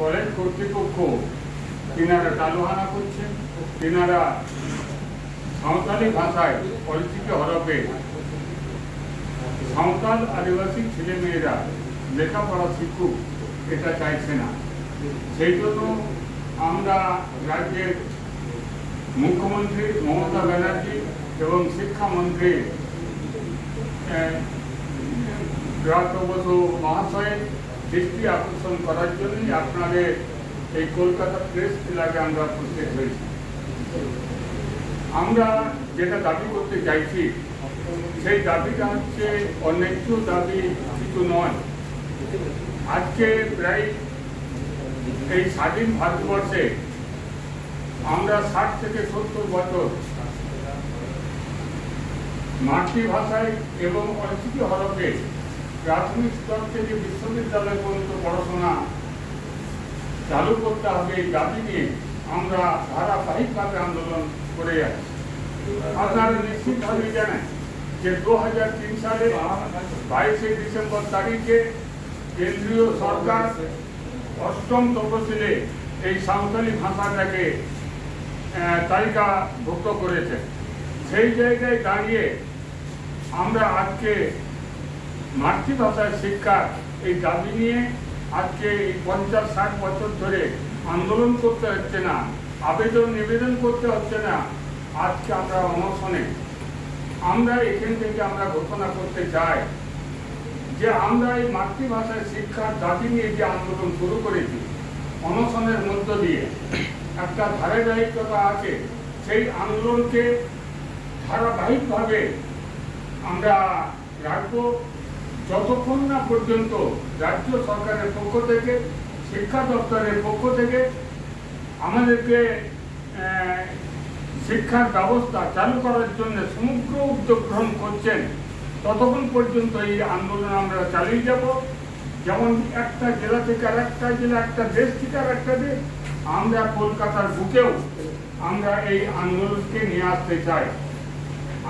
College কর্তৃপক্ষ। তিনারা টালুহানা করছেন, তিনারা সাঁওতালি ভাষায় পরিচিত হরফে সাঁওতাল আদিবাসী ছেলেমেয়েরা লেখাপড়া শিখুক, এটা চাইছে না। সেই জন্য আমরা রাজ্যের মুখ্যমন্ত্রী মমতা ব্যানার্জি এবং শিক্ষামন্ত্রী বসু মহাশয়ের দৃষ্টি আকর্ষণ করার জন্যই আপনাদের এই কলকাতা প্রেস ক্লাবে আমরা উপস্থিত হয়েছি। আমরা যেটা দাবি করতে চাইছি, সেই দাবিটা হচ্ছে অন্যায্য দাবি কিছু নয়। আজকে প্রায় এই স্বাধীন ভারতবর্ষে আমরা ষাট থেকে সত্তর বছর মাতৃভাষায় এবং অলিখিত হরফে প্রাথমিক স্তর থেকে বিশ্ববিদ্যালয় পর্যন্ত পড়াশোনা চালু করতে হবে এই দাবি নিয়ে আমরা ধারাবাহিকভাবে আন্দোলন করে যাচ্ছি। আপনারা নিশ্চিতভাবে জানেন যে দু হাজার তিন সালে বাইশে ডিসেম্বর তারিখে কেন্দ্রীয় সরকার অষ্টম তফসিলে এই সাঁওতালি ভাষাটাকে তালিকাভুক্ত করেছে। সেই জায়গায় দাঁড়িয়ে আমরা আজকে মাতৃভাষায় শিক্ষার এই দাবি নিয়ে আজকে এই পঞ্চাশ ষাট বছর ধরে আন্দোলন করতে হচ্ছে না, আবেদন নিবেদন করতে হচ্ছে না, আজকে আমরা অনশনে। আমরা এখান থেকে আমরা ঘোষণা করতে চাই যে আমরা এই মাতৃভাষায় শিক্ষার দাবি নিয়ে যে আন্দোলন শুরু করেছি, অনশনের মধ্য দিয়ে একটা ধারাবাহিকতা আছে, সেই আন্দোলনকে ধারাবাহিকভাবে আমরা রাখব। যতক্ষণ না পর্যন্ত রাজ্য সরকারের পক্ষ থেকে, শিক্ষা দপ্তরের পক্ষ থেকে আমাদেরকে শিক্ষার ব্যবস্থা চালু করার জন্য সমগ্র উদ্যোগ গ্রহণ করছেন, ততক্ষণ পর্যন্ত এই আন্দোলন আমরা চালিয়ে যাব। যেমন একটা জেলা থেকে আর একটা জেলা, একটা দেশ থেকে আর একটা দেশ, আমরা কলকাতার বুকেও আমরা এই আন্দোলনকে নিয়ে আসতে চাই।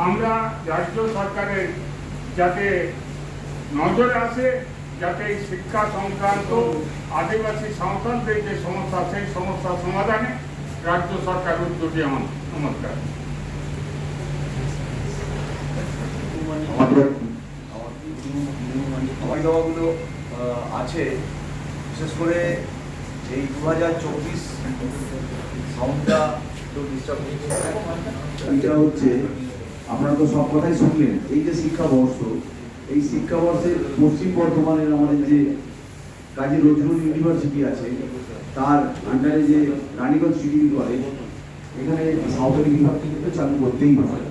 আমরা রাজ্য সরকারের যাতে নজরে আসে যাতে এই শিক্ষা সংক্রান্ত আদিবাসী সাঁওতালদের যে সমস্যা সেই সমস্যা সমাধানে রাজ্য সরকার উদ্যোগী আমার নমস্কার। আমাদের দেওয়াগুলো আছে। বিশেষ করে এই দু হাজার চব্বিশ সাউন্ডটা একটু ডিস্টার্ব এটা হচ্ছে আপনারা তো সব কথাই শুনলেন। এই যে শিক্ষাবর্ষ এই শিক্ষাবর্ষে পশ্চিম বর্ধমানের আমাদের যে কাজী নজরুল ইউনিভার্সিটি আছে, তার আন্ডারে যে রানীগঞ্জ সিটি কলেজ, এখানে সাঁওতালি বিভাগটি কিন্তু চালু করতেই হয়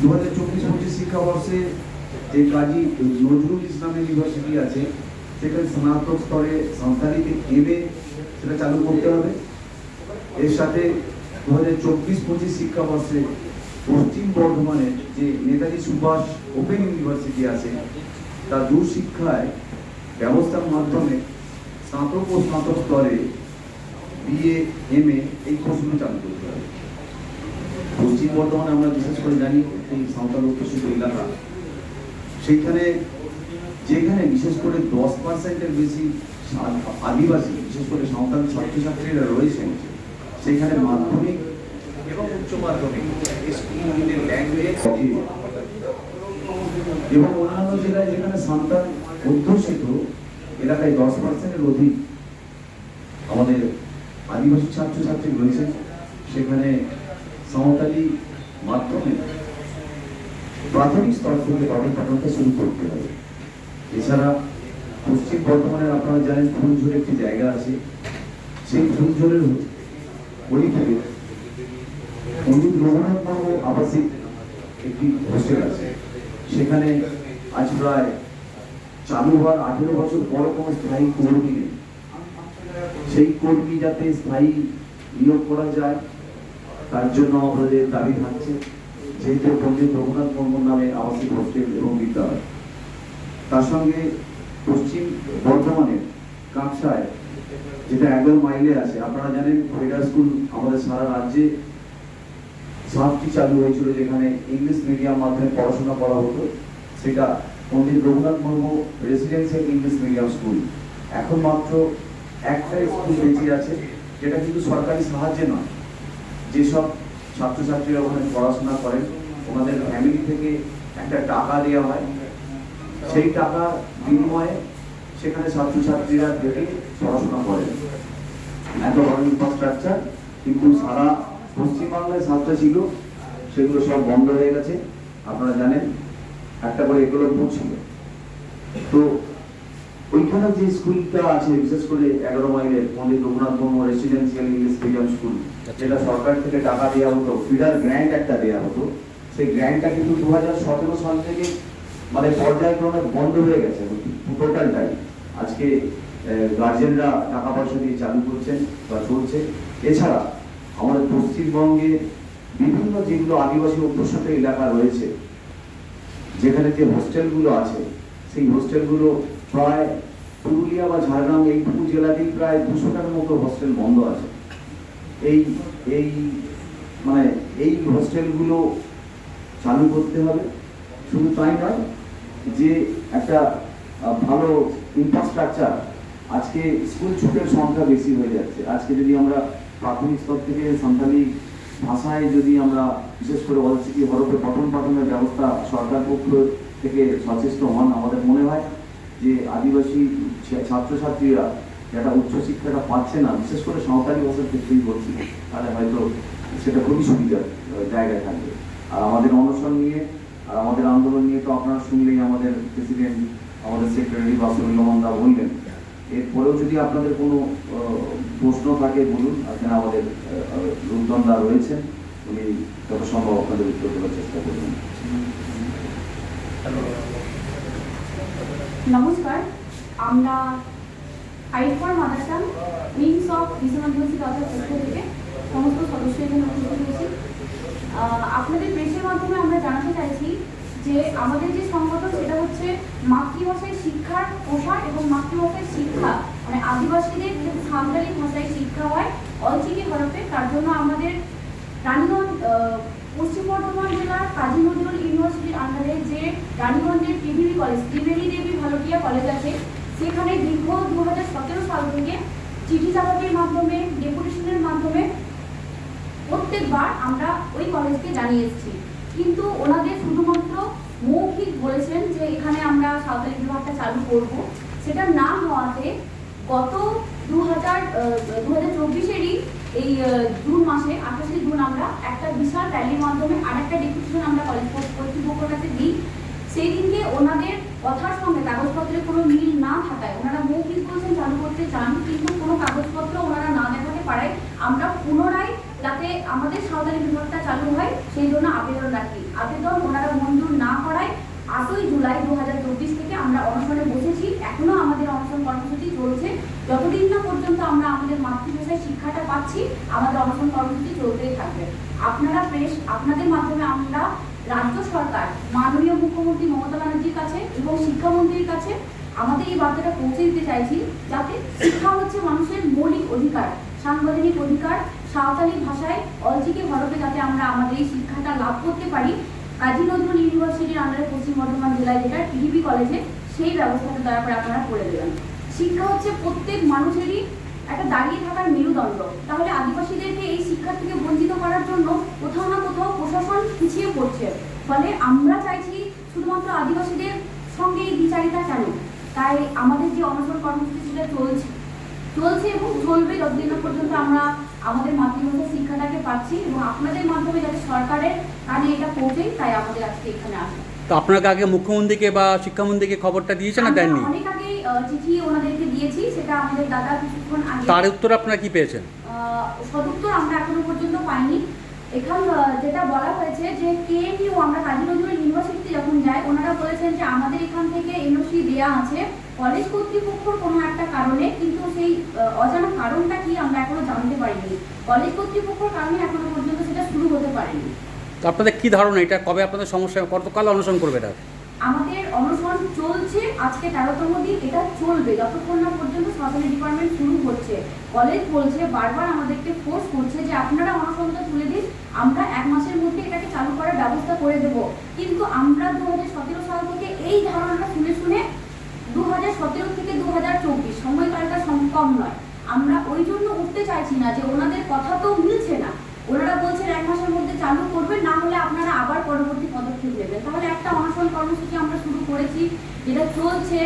দু হাজার চব্বিশ পঁচিশ শিক্ষাবর্ষে যে কাজী নজরুল ইসলাম ইউনিভার্সিটি আছে, সেখানে স্নাতক স্তরে সাঁওতালিতে এমএ সেটা চালু করতে হবে। এর সাথে দু হাজার চব্বিশ পঁচিশ শিক্ষাবর্ষে পশ্চিম বর্ধমানের যে নেতাজি সুভাষ ওপেন ইউনিভার্সিটি আছে তার দূরশিক্ষায় ব্যবস্থার মাধ্যমে স্নাতক ও স্নাতক স্তরে বিএ এম এ এই কোর্সগুলো চালু করতে হবে। পশ্চিম বর্ধমানে আমরা বিশেষ করে জানি এই সাঁওতাল অধ্যুষিত এলাকা। সেইখানে যেখানে বিশেষ করে দশ পার্সেন্টের বেশি আদিবাসী, বিশেষ করে সাঁওতাল ছাত্রছাত্রীরা রয়েছেন সেখানে মাধ্যমিক এবং উচ্চ মাধ্যমিক ল্যাঙ্গুয়েজ এবং অন্যান্য জেলায় যেখানে সান্তাল অধ্যুষিত এলাকায় দশ পার্সেন্টের অধিক আমাদের আদিবাসী ছাত্রছাত্রী রয়েছে। সেখানে সাঁওতালি মাধ্যমে প্রাথমিক স্তর থেকে পাঠন পাঠনটা শুরু করতে হবে। এছাড়া পশ্চিম বর্ধমানের আপনারা জানেন ফুলঝোর একটি জায়গা আছে। সেই ফুলঝোরের পরিপ্রেক্ষিতে পণ্ডিত রঘুনাথ বাবু আবাসিক একটি হোস্টেল আছে। সেখানে আজ প্রায় চালু হওয়ার আঠেরো বছর পর কোনো স্থায়ী কর্মী নেই। সেই কর্মী যাতে স্থায়ী নিয়োগ করা যায়, তার জন্য আমাদের দাবি থাকছে, যেহেতু পণ্ডিত রঘুনাথ মুর্মুর নামে আবাসিক হোস্টেল এবং বিদ্যালয়। তার সঙ্গে পশ্চিম বর্ধমানের কাঁকসায়, যেটা এগারো মাইলে আছে, আপনারা জানেন ফেডার স্কুল আমাদের সারা রাজ্যে সাতটি চালু হয়েছিল যেখানে ইংলিশ মিডিয়াম মাধ্যমে পড়াশোনা করা হতো, সেটা Pandit Raghunath Murmu residential English medium school. এখন মাত্র একটাই স্কুল বেঁচে আছে, যেটা কিন্তু সরকারি সাহায্যে নয়। যেসব ছাত্রছাত্রীরা ওখানে পড়াশোনা করেন, ওনাদের ফ্যামিলি থেকে একটা টাকা দেওয়া হয়। সেই টাকা বিনিময়ে সেখানে ছাত্রছাত্রীরা থেকে পড়াশোনা করেন। এত বড় ইনফ্রাস্ট্রাকচার কিন্তু সারা পশ্চিমবাংলায় সাতটা ছিল, সেগুলো সব বন্ধ হয়ে গেছে। আপনারা জানেন, একটা করে এগুলো ছিল। তো ওইখানে যে স্কুলটা আছে, বিশেষ করে এগারো মাইলের Pandit Raghunath Murmu residential English medium school, যেটা সরকার থেকে টাকা দেওয়া হতো, ফিডার গ্র্যান্ট একটা দেওয়া হতো। সেই গ্র্যান্টটা কিন্তু দু হাজার সতেরো সাল থেকে মানে পর্যায়ক্রমে বন্ধ হয়ে গেছে, টোটালটাই। আজকে গার্জেনরা টাকা পয়সা দিয়ে চালু করছেন বা চলছে। এছাড়া আমাদের পশ্চিমবঙ্গে বিভিন্ন যেগুলো আদিবাসী অধ্যুষিত এলাকা রয়েছে, যেখানে যে হোস্টেলগুলো আছে, সেই হোস্টেলগুলো প্রায় পুরুলিয়া বা ঝাড়গ্রাম এই এইটুকু জেলাতেই প্রায় দুশোটার মতো হোস্টেল বন্ধ আছে। এই এই মানে এই হোস্টেলগুলো চালু করতে হবে। শুধু তাই নয় যে একটা ভালো ইনফ্রাস্ট্রাকচার আজকে স্কুল ছুটের সংখ্যা বেশি হয়ে যাচ্ছে। আজকে যদি আমরা প্রাথমিক স্তর থেকে সান্তালি ভাষায় যদি আমরা, বিশেষ করে অলসিকি হরফে পঠন পাঠনের ব্যবস্থা সরকার পক্ষ থেকে সচেষ্ট হন আমাদের মনে হয় যে আদিবাসী ছাত্রছাত্রীরা যারা উচ্চশিক্ষাটা পাচ্ছে না, বিশেষ করে সাঁওতালি ভাষার ক্ষেত্রেই বলছি, তাহলে হয়তো সেটা খুবই সুবিধার জায়গায় থাকবে। আর আমাদের অনশন নিয়ে, আর আমাদের আন্দোলন নিয়ে তো আপনারা শুনলেই আমাদের প্রেসিডেন্ট, আমাদের সেক্রেটারি বাসুল দা বললেন। এরপরেও যদি আপনাদের কোনো প্রশ্ন থাকে, বলুন এখানে আমাদের রূপদন্দা রয়েছেন, উনি যত সম্ভব আপনাদের উত্তর দেওয়ার চেষ্টা করবেন। নমস্কার, আমরা আইফর মাদারটাং, উইংস অফ বিশ্বনাথবংশী দলের পক্ষ থেকে সমস্ত সদস্য এখানে উপস্থিত হয়েছি। আপনাদের প্রেসের মাধ্যমে আমরা জানাতে চাইছি যে আমাদের যে সংগঠন, সেটা হচ্ছে মাতৃভাষায় শিক্ষার প্রসার এবং মাতৃভাষায় শিক্ষা। মানে আদিবাসীদের সাঁওতালি ভাষায় শিক্ষা হয় অলচিকি হরফে। তার জন্য আমাদের রানীগঞ্জ পশ্চিম বর্ধমান জেলার কাজী নজরুল ইউনিভার্সিটির আন্ডারে যে রানীগঞ্জের ত্রিবেণী কলেজ ত্রিবেণী দেবী ভারতীয় কলেজ আছে, সেখানে দীর্ঘ দু হাজার সতেরো সাল থেকে চিঠি চাপাটির মাধ্যমে ডেপুটেশনের মাধ্যমে প্রত্যেকবার আমরা ওই কলেজকে জানিয়ে এসেছি। কিন্তু ওনাদের শুধুমাত্র মৌখিক বলেছেন যে এখানে আমরা সাঁওতালি বিভাগটা চালু করব। সেটা না হওয়াতে গত দু হাজার দু হাজার চব্বিশেরই এই জুন মাসে আঠাশে জুন আমরা একটা বিশাল র্যালির মাধ্যমে আরেকটা ডেপুটেশন আমরা কলেজ কর্তৃপক্ষের কাছে দিই। সেই দিনকে ওনাদের কথার সঙ্গে কাগজপত্রে কোনো মিল না থাকায় ওনারা মৌখিক বলছেন চালু করতে চান কিন্তু কোনো কাগজপত্র ওনারা না দেখাতে পারায় আমরা পুনরায় যাতে আমাদের সাঁওতালি বিভাগটা চালু হয়, সেই জন্য আবেদন রাখি। আবেদন ওনারা মঞ্জুর না করায় আটই জুলাই দু হাজার চব্বিশ থেকে আমরা অনশনে বসেছি এখনও আমাদের অনশন কর্মসূচি চলছে। যতদিন না পর্যন্ত আমরা আমাদের মাতৃভাষায় শিক্ষাটা পাচ্ছি, আমাদের অনশন কর্মসূচি চলতেই থাকবে। আপনারা প্রেস আপনাদের মাধ্যমে আমরা রাজ্য সরকার, মাননীয় মুখ্যমন্ত্রী মমতা ব্যানার্জির কাছে এবং শিক্ষামন্ত্রীর কাছে আমাদের এই বার্তাটা পৌঁছে দিতে চাইছি, যাতে শিক্ষা হচ্ছে মানুষের মৌলিক অধিকার, সাংবিধানিক অধিকার, সাঁওতালি ভাষায় অলচিকি হরফে যাতে আমরা আমাদের এই শিক্ষাটা লাভ করতে পারি। কাজী নজরুল ইউনিভার্সিটির আন্ডারে পশ্চিম বর্ধমান জেলায় যেটা টিডিপি কলেজে সেই ব্যবস্থাটা দয়া করে আপনারা করে দেবেন। শিক্ষা হচ্ছে প্রত্যেক মানুষেরই একটা দাঁড়িয়ে থাকার মেরুদণ্ড। তাহলে আদিবাসীদেরকে এই শিক্ষা থেকে বঞ্চিত করার জন্য কোথাও না কোথাও প্রশাসন পিছিয়ে পড়ছে। ফলে আমরা চাইছি শুধুমাত্র আদিবাসীদের সঙ্গে এই বিচারিতা কেন তাই আমাদের যে অনশন কর্মসূচি সেটা চলছে। চলছে এবং চলবে যতদিন না পর্যন্ত আমরা আমাদের মাতৃভাষা শিক্ষাটাকে পাচ্ছি এবং আপনাদের মাধ্যমে যাতে সরকারের কানে এটা পৌঁছেই তাই আমাদের আজকে এখানে আসা। তো আপনাকে আগে মুখ্যমন্ত্রীকে বা শিক্ষামন্ত্রীকে খবরটা দিয়েছেন না দেননি? অনেক আহ, চিঠি ওনাদেরকে দিয়েছি সেটা আমাদের দাদা কিছুক্ষণ আগে তার উত্তর আপনারা কি পেয়েছেন? সদুত্তর আমরা এখনও পর্যন্ত পাইনি। এখান যেটা বলা হয়েছে যে কে কেএমইউ আমরা কাজী নজরুল ইউনিভার্সিটিতে যখন যাই ওনারা বলেছেন যে আমাদের এখান থেকে এনওসি দেয়া আছে। কলেজ কর্তৃপক্ষর কোনো একটা কারণে কিন্তু সেই অজানা কারণটা কি আমরা এখনও জানতে পারিনি। কলেজ কর্তৃপক্ষর কারণে এখনও পর্যন্ত সেটা শুরু হতে পারেনি। তো আপনাদের কি ধারণা এটা কবে আপনাদের সমস্যা কতকাল অনুসরণ করবে এটা? আমাদের অনুসরণ চলছে, আজকে তেরোতম দিন, এটা চলবে। যতক্ষণ না পর্যন্ত সরকারি ডিপার্টমেন্ট শুরু হচ্ছে। কলেজ বলছে, বারবার আমাদেরকে ফোর্স করছে যে আপনারা অনুসরণটা তুলে দিন, আমরা এক মাসের মধ্যে এটাকে চালু করার ব্যবস্থা করে দেব। কিন্তু আমরা দু হাজার সতেরো সাল থেকে এই ধারণাটা শুনে শুনে দু হাজার সতেরো থেকে দু হাজার চব্বিশ, সময়কালটা সম- কম নয়। আমরা ওই জন্য উঠতে চাইছি না যে ওনাদের কথা তো মিলছে না। ওনারা বলছেন এক মাসের মধ্যে চালু করবেন না হলে আপনারা আবার পরবর্তী পদক্ষেপ নেবেন। তাহলে একটা অনশন কর্মসূচি আমরা শুরু করেছি যেটা চলছে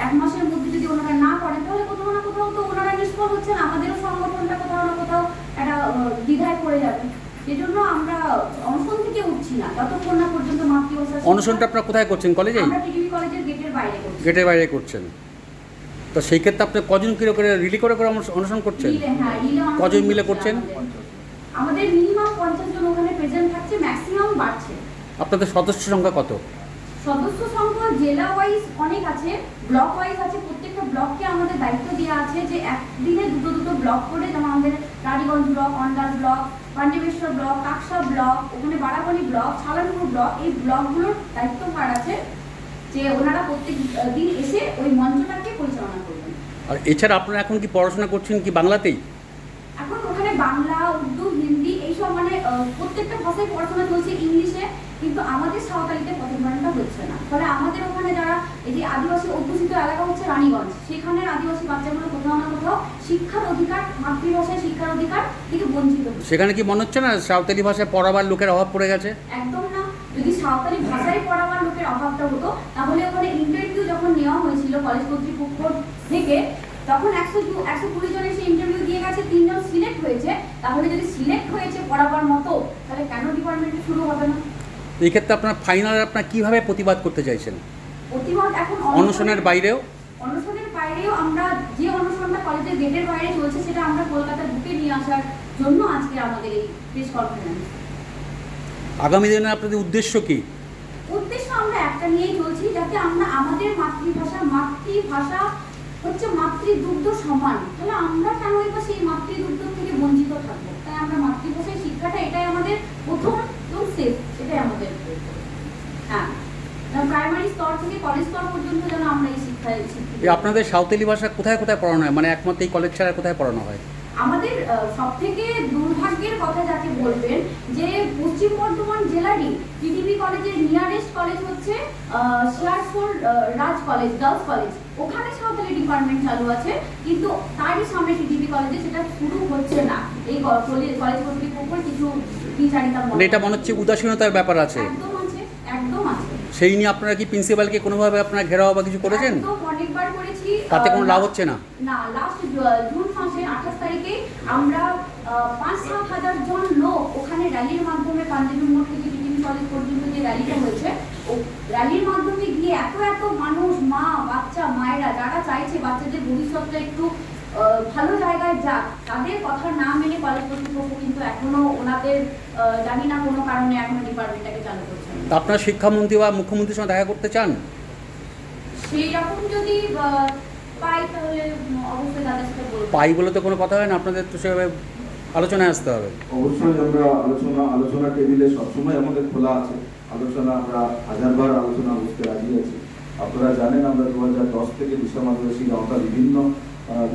এক মাসের মধ্যে যদি ওনারা না করেন তাহলে কোথাও না কোথাও তো ওনারা নিষ্ফল হচ্ছেন আমাদেরও সংগঠনটা কোথাও না কোথাও একটা দ্বিধায় পড়ে যাবে। সেজন্য আমরা অনশন থেকে উঠছি না যতক্ষণ না পর্যন্ত মাতৃভাষা অনশনটা আপনারা কোথায় করছেন কলেজেই? আমরা টিটিভি কলেজের গেটের বাইরে করছি। গেটের বাইরে করছেন। তো সেই ক্ষেত্রে আপনি কজন কিলো করে রিলি করে করে অনশ- অনশন করছেন? হ্যাঁ, কজন মিলে করছেন? আমাদের। মিনিমাম পঞ্চাশ জন ওখানে প্রেজেন্ট থাকছে ম্যাক্সিমাম বাড়ছে। আপনাদের সদস্য সংখ্যা কত? সদস্য সংখ্যা জেলা ওয়াইজ অনেক আছে ব্লক ওয়াইজ আছে প্রত্যেকটা ব্লককে আমাদের দায়িত্ব দেওয়া আছে যে একদিনে দুটো দুটো ব্লক করে যেমন আমাদের Raniganj block Andal block Pandabeswar block Kaksa block ওখানে বাড়াবাড়ি ব্লক ছালানপুর ব্লক এই ব্লকগুলোর দায়িত্বভার আছে যে ওনারা প্রত্যেক দিন এসে ওই মঞ্চটাকে পরিচালনা করবেন। আর এছাড়া আপনারা এখন কি পড়াশোনা করছেন কি বাংলাতেই এখন ওখানে বাংলা উর্দু হিন্দি এইসব মানে আহ, প্রত্যেকটা ভাষায় পড়াশোনা চলছে ইংলিশে কিন্তু আমাদের সাঁওতালিতে পঠনপাঠনটা হচ্ছে না। ফলে আমাদের ওখানে যারা এই যে আদিবাসী অধ্যুষিত এলাকা হচ্ছে রানীগঞ্জ সেখানের আদিবাসী বাচ্চাগুলো কোথাও না কোথাও শিক্ষার অধিকার মাতৃভাষায় শিক্ষার অধিকার থেকে বঞ্চিত সেখানে কি মনে হচ্ছে না সাঁওতালি ভাষায় পড়াবার লোকের অভাব পড়ে গেছে? একদম না। যদি সাঁওতালি ভাষায় পড়াবার লোকের অভাবটা হতো তাহলে ওখানে ইন্টারভিউ যখন নেওয়া হয়েছিল কলেজ কর্তৃপক্ষ থেকে তখন একশো একশো কুড়ি জন এসে ইন্টারভিউ দিয়ে গেছে তিনজন সিলেক্ট হয়েছে। তাহলে যদি সিলেক্ট হয়েছে পড়াবার মতো তাহলে কেন ডিপার্টমেন্টে শুরু হবে না? এই ক্ষেত্রে আপনার ফাইনাল আপনার কীভাবে প্রতিবাদ করতে চাইছেন? প্রতিবাদ এখন অনশনের বাইরেও? অনশনের বাইরেও আমরা যে অনশনটা কলেজের গেটের বাইরে চলছে সেটা আমরা কলকাতার বুকে নিয়ে আসার জন্য আজকে আমাদের এই প্রেস কনফারেন্স আগামী দিনে আপনাদের উদ্দেশ্য কি? উদ্দেশ্য আমরা একটা নিয়েই চলছি যাতে আমরা আমাদের মাতৃভাষা মাতৃভাষা হচ্ছে মাতৃদুগ্ধ সমান। তাহলে আমরা কেন এবার সেই মাতৃদুগ্ধ থেকে বঞ্চিত থাকব? তাই আমরা মাতৃভাষায় শিক্ষাটা এটাই আমাদের প্রথম এবং শেষ, এটাই আমাদের হ্যাঁ। প্রাইমারি স্তর থেকে কলেজ স্তর পর্যন্ত যেন আমরা এই শিক্ষায় আপনাদের সাঁওতালি ভাষা কোথায় কোথায় পড়ানো হয়? মানে একমাত্র এই কলেজ ছাড়া কোথায় পড়ানো হয়? আমাদের সব থেকে দুর্ভাগ্যের কথা যাকে বলবেন যে পশ্চিম বর্ধমান জেলারই টিটিভি কলেজের নিয়ারেস্ট কলেজ হচ্ছে Searsole Raj college girls college ওখানে সাঁওতালি ডিপার্টমেন্ট চালু আছে কিন্তু তারই সামনে টিটিভি কলেজে সেটা শুরু হচ্ছে না। এই কলেজ কলেজ কর্তৃপক্ষের কিছু বিচারিতা মানে এটা মনে হচ্ছে উদাসীনতার ব্যাপার আছে। একদম আছে সেই নিয়ে আপনারা কি প্রিন্সিপালকে কোনোভাবে আপনারা ঘেরাও বা কিছু করেছেন? একদম অনেকবার করেছি তাতে কোনো লাভ হচ্ছে না? না লাস্ট জুন আঠাশ তারিখে আমরা আহ, পাঁচ সাত হাজার জন লোক ওখানে র্যালির মাধ্যমে পাঞ্জাবি মোড় থেকে টিটিভি কলেজ পর্যন্ত যে র্যালিটা হয়েছে ও র্যালির মাধ্যমে গিয়ে এত এত মানুষ মা বাচ্চা মায়েরা যারা চাইছে বাচ্চাদের ভবিষ্যৎটা একটু ভালো জায়গায় যাক। তাদের কথা না মেনে কলেজ কর্তৃপক্ষ কিন্তু এখনও ওনাদের জানি না কোনো কারণে এখনও ডিপার্টমেন্টটাকে চালু করছে আপনারা শিক্ষামন্ত্রী বা মুখ্যমন্ত্রীর সঙ্গে দেখা করতে চান? সেই রকম যদি পাই তাহলে অবশ্যই দাদার সাথে বলব। পাই বলে তো কোনো কথা হয় না আপনাদের তো সেভাবে আলোচনায় আসতে হবে। অবশ্যই আমরা আলোচনা আলোচনা টেবিলে সবসময় আমাদের খোলা আছে। আলোচনা আমরা হাজারবার আলোচনা বসতে রাজি আছি। আপনারা জানেন আমরা দু হাজার দশ থেকে বিশ্বম আদিবাসী গাঁওটা বিভিন্ন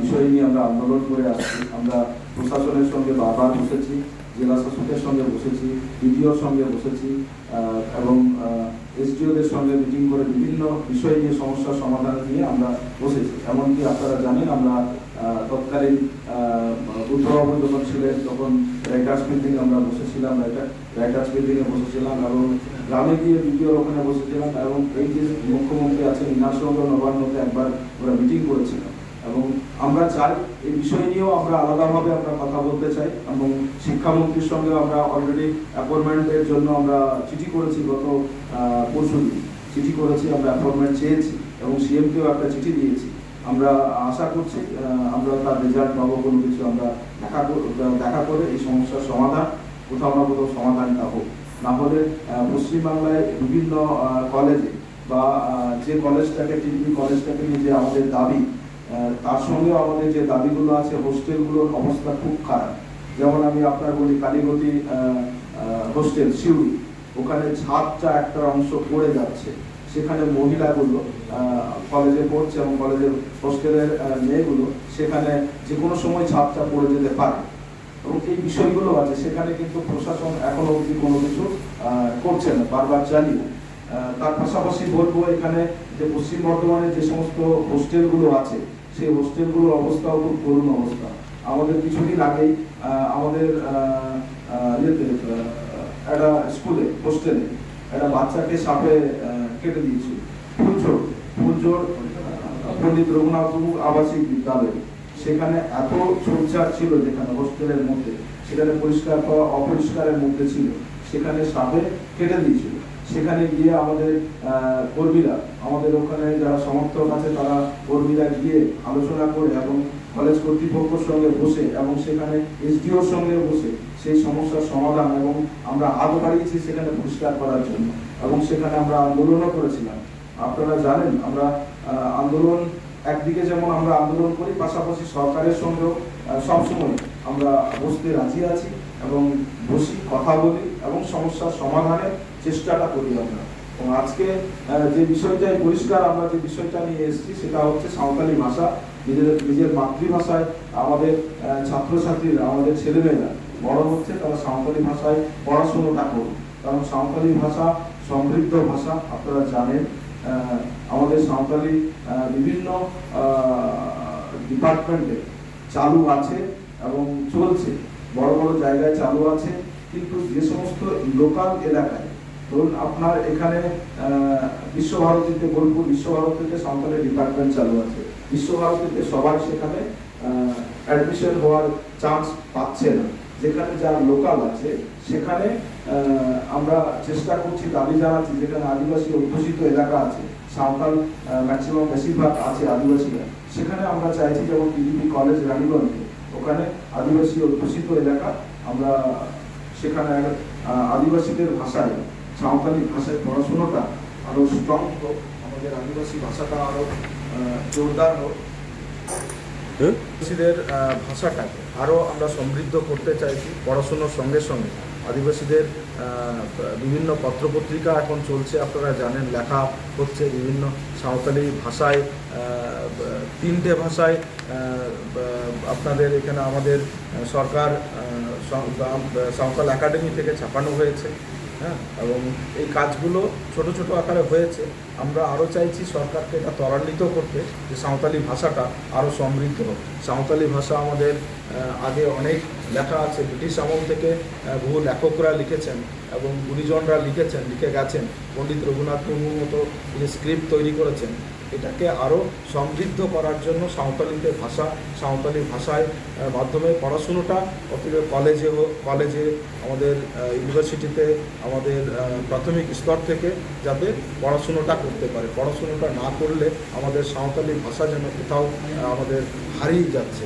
বিষয় নিয়ে আমরা আন্দোলন করে আসছি। আমরা প্রশাসনের সঙ্গে বারবার বসেছি জেলা শাসকের সঙ্গে বসেছি বিডিওর সঙ্গে বসেছি এবং এসডিওদের সঙ্গে মিটিং করে বিভিন্ন বিষয় নিয়ে সমস্যার সমাধান নিয়ে আমরা বসেছি। এমনকি আপনারা জানেন আমরা তৎকালীন আহ, বুদ্ধবাবু যখন ছিলেন তখন রাইটার্স মিটিং আমরা বসেছিলাম রাইটার্স মিটিংয়ে বসেছিলাম এবং গ্রামে গিয়ে বিডিওর ওখানে বসেছিলাম এবং এই যে মুখ্যমন্ত্রী আছেন ইনার নবান্নতে একবার ওরা মিটিং করেছিলাম এবং আমরা চাই এই বিষয় নিয়েও আমরা আলাদাভাবে আমরা কথা বলতে চাই এবং শিক্ষামন্ত্রীর সঙ্গে আমরা অলরেডি অ্যাপয়েন্টমেন্টের জন্য আমরা চিঠি করেছি গত পরশু চিঠি করেছি, আমরা অ্যাপয়েন্টমেন্ট চেয়েছি এবং সিএমকেও একটা চিঠি দিয়েছি। আমরা আশা করছি আমরা তার রেজাল্ট পাবো, কোনো কিছু আমরা দেখা দেখা করে এই সমস্যার সমাধান, কোথাও না কোথাও সমাধানটা হোক। না হলে পশ্চিমবাংলায় বিভিন্ন কলেজে বা যে কলেজটাকে টিভি কলেজটাকে নিয়ে যে আমাদের দাবি তার সঙ্গেও আমাদের যে দাবিগুলো আছে, হোস্টেলগুলোর অবস্থা খুব খারাপ। যেমন আমি আপনার বলি কালীগতি হোস্টেল, সিউড়ি। ওখানে ছাদটা একটা অংশ পড়ে যাচ্ছে। সেখানে মহিলাগুলো কলেজে পড়ছে এবং কলেজের হোস্টেলের মেয়েগুলো সেখানে যে কোনো সময় ছাদটা পড়ে যেতে পারে। এবং এই বিষয়গুলো আছে, সেখানে কিন্তু প্রশাসন এখনও অবধি কোনো কিছু করছে না, বারবার চালিয়ে তার পাশাপাশি বলব এখানে যে পশ্চিম বর্ধমানে যে সমস্ত হোস্টেলগুলো আছে সেই হোস্টেলগুলোর অবস্থাও খুব করুণ অবস্থা। আমাদের কিছুদিন আগেই আমাদের একটা স্কুলে, হোস্টেলে একটা বাচ্চাকে সাপে কেটে দিয়েছিল। ফুলঝোড় ফুলঝোড় পণ্ডিত রঘুনাথ মুর্মু আবাসিক বিদ্যালয়। সেখানে এত ঝোপঝাড় ছিল যেখানে, হোস্টেলের মধ্যে। সেখানে পরিষ্কার করা, অপরিষ্কারের মধ্যে ছিল। সেখানে সাপে কেটে দিয়েছিল। সেখানে গিয়ে আমাদের কর্মীরা, আমাদের ওখানে যারা সমর্থক আছে, তারা কর্মীরা গিয়ে আলোচনা করে এবং কলেজ কর্তৃপক্ষের সঙ্গে বসে এবং সেখানে এসডিওর সঙ্গে বসে সেই সমস্যার সমাধান এবং আমরা হাত বাড়িয়েছি সেখানে পরিষ্কার করার জন্য এবং সেখানে আমরা আন্দোলনও করেছিলাম। আপনারা জানেন, আমরা আন্দোলন একদিকে যেমন আমরা আন্দোলন করি, পাশাপাশি সরকারের সঙ্গেও সবসময় আমরা বসতে রাজি আছি এবং বসি, কথা বলি এবং সমস্যার সমাধানের চেষ্টাটা করি আমরা। এবং আজকে যে বিষয়টাই পরিষ্কার আমরা যে বিষয়টা নিয়ে এসেছি, সেটা হচ্ছে সাঁওতালি ভাষা। নিজের নিজের মাতৃভাষায় আমাদের ছাত্রছাত্রীরা, আমাদের ছেলেমেয়েরা বড় হচ্ছে, তারা সাঁওতালি ভাষায় পড়াশোনাটা করুন কারণ সাঁওতালি ভাষা সমৃদ্ধ ভাষা, আপনারা জানেন। আমাদের সাঁওতালি বিভিন্ন ডিপার্টমেন্টে চালু আছে এবং চলছে। বড় বড় জায়গায় চালু আছে। কিন্তু যে সমস্ত লোকাল এলাকায় ধরুন আপনার এখানে বিশ্বভারতীতে, বোলপুর বিশ্বভারতীতে সাঁওতালি ডিপার্টমেন্ট চালু আছে। বিশ্বভারতীতে সবাই সেখানে অ্যাডমিশন হওয়ার চান্স পাচ্ছে না। যেখানে যারা লোকাল আছে, সেখানে আমরা চেষ্টা করছি, দাবি জানাচ্ছি, যেখানে আদিবাসী অধ্যুষিত এলাকা আছে, সাঁওতাল ম্যাক্সিমাম বেশিরভাগ আছে আদিবাসীরা, সেখানে আমরা চাইছি যেমন টিডিপি কলেজ রানীগঞ্জে, ওখানে আদিবাসী অধ্যুষিত এলাকা আমরা, সেখানে আদিবাসীদের ভাষায় সাঁওতালি ভাষায় পড়াশোনাটা আরও স্ট্রং হোক আমাদের আদিবাসী ভাষাটা আরও জোরদার হোক। হ্যাঁ? আদিবাসীদের ভাষাটাকে আরও আমরা সমৃদ্ধ করতে চাইছি পড়াশুনোর সঙ্গে সঙ্গে। আদিবাসীদের বিভিন্ন পত্রপত্রিকা এখন চলছে আপনারা জানেন লেখা হচ্ছে বিভিন্ন সাঁওতালি ভাষায় তিনটে ভাষায় আপনাদের এখানে আমাদের সরকার সাঁওতাল একাডেমি থেকে ছাপানো হয়েছে। হ্যাঁ এবং এই কাজগুলো ছোট ছোট আকারে হয়েছে। আমরা আরও চাইছি সরকারকে এটা ত্বরান্বিত করতে যে সাঁওতালি ভাষাটা আরও সমৃদ্ধ হোক। সাঁওতালি ভাষা আমাদের আগে অনেক লেখা আছে। ব্রিটিশ আমল থেকে বহু লেখকরা লিখেছেন এবং গুণীজনরা লিখেছেন, লিখে গেছেন। পণ্ডিত রঘুনাথ মুর্মুর মতো স্ক্রিপ্ট তৈরি করেছেন এটাকে আরও সমৃদ্ধ করার জন্য সাঁওতালিদের ভাষা, সাঁওতালি ভাষায় মাধ্যমে পড়াশুনোটা অতীব কলেজে হোক কলেজে আমাদের ইউনিভার্সিটিতে আমাদের প্রাথমিক স্তর থেকে যাতে পড়াশুনোটা করতে পারে। পড়াশুনোটা না করলে আমাদের সাঁওতালি ভাষা যেন কোথাও আমাদের হারিয়ে যাচ্ছে।